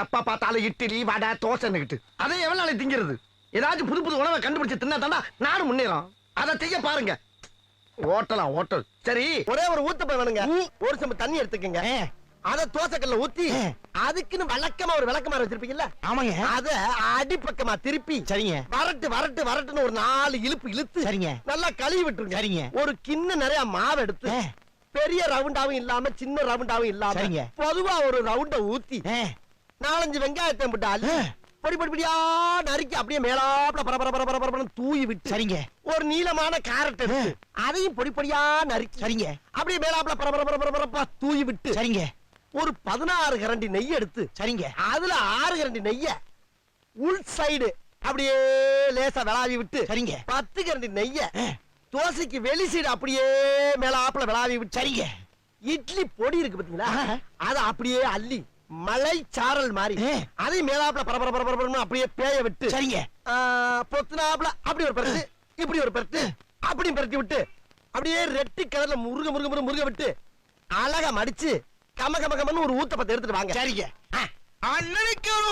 எப்ப பார்த்தாலும் இட்லி வடை தோசைன்னுகிட்டு அதை எவ்வளவு நாளைக்கு திங்கிறது? ஏதாச்சும் புது புது உணவை கண்டுபிடிச்சு தின்னா தாண்டா நாடு முன்னேறும். அதை செய்ய பாருங்க. ஓட்டலாம் ஓட்டல். சரி. ஒரே ஒரு ஊத்தப்ப வேணுங்க. ஒரு சம்பு தண்ணி எடுத்துக்கங்க. அத தோசைக்கல்ல ஊத்தி அதுக்குன்னு வழக்கமா ஒரு விளக்கமா வச்சிருப்பீங்கல்ல? ஆமாங்க. அத அடிப்பக்கமா திருப்பி சரிங்க. வரட்டு வரட்டு வரட்டுன்னு ஒரு நாலு இழுப்பு இழுத்து சரிங்க. நல்லா கழுவி விட்டுருங்க. சரிங்க. ஒரு கிண்ண நிறைய மாவு எடுத்து. பெரிய ரவுண்டாவும் இல்லாம சின்ன ரவுண்டாவும் இல்லாம. பொதுவா ஒரு ரவுண்ட ஊத்தி நாலஞ்சு வெங்காயத்தை போட்டு அள்ளி ஆ. பொடி பொடி பொடியா நறுக்கி அப்படியே மேலாப்ல பர பர பர பர பரபரன்னு தூவி விட்டு சரிங்க. ஒரு நீளமான கேரட் அதையும் பொடி பொடியா நறுக்கி சரிங்க. அப்படியே மேலாப்ல பர பர பர பர பரப்பா தூவி விட்டு சரிங்க. ஒரு பதினாறு கரண்டி நெய் எடுத்து சரிங்க. அதுல ஆறு கரண்டி நெய்ய உள் சைடு அப்படியே லேசா விளாவி விட்டு சரிங்க. பத்து கரண்டி நெய்ய தோசைக்கு வெளி சைடு அப்படியே மேல ஆப்பிள விளாவி விட்டு சரிங்க. இட்லி பொடி இருக்கு பாத்தீங்களா. அத அப்படியே அள்ளி மலை சாரல் மாதிரி. ஆ. அதையும் மேலாப்புல பரபர பரபர பரபரன்னு அப்படியே பேய விட்டு சரிங்க. ஆ, பொத்துனாப்புல அப்படி ஒரு பரட்டு இப்படி ஒரு பரட்டு அப்படியும் பரட்டி விட்டு அப்படியே ரெட்டி கலர்ல முருக முருக முருக முருக விட்டு அழகா மடிச்சு கம கம கமன்னு ஒரு ஊத்தப்பத்தை எடுத்துட்டு வாங்க. சரிங்க. அண்ணனுக்கு ஒரு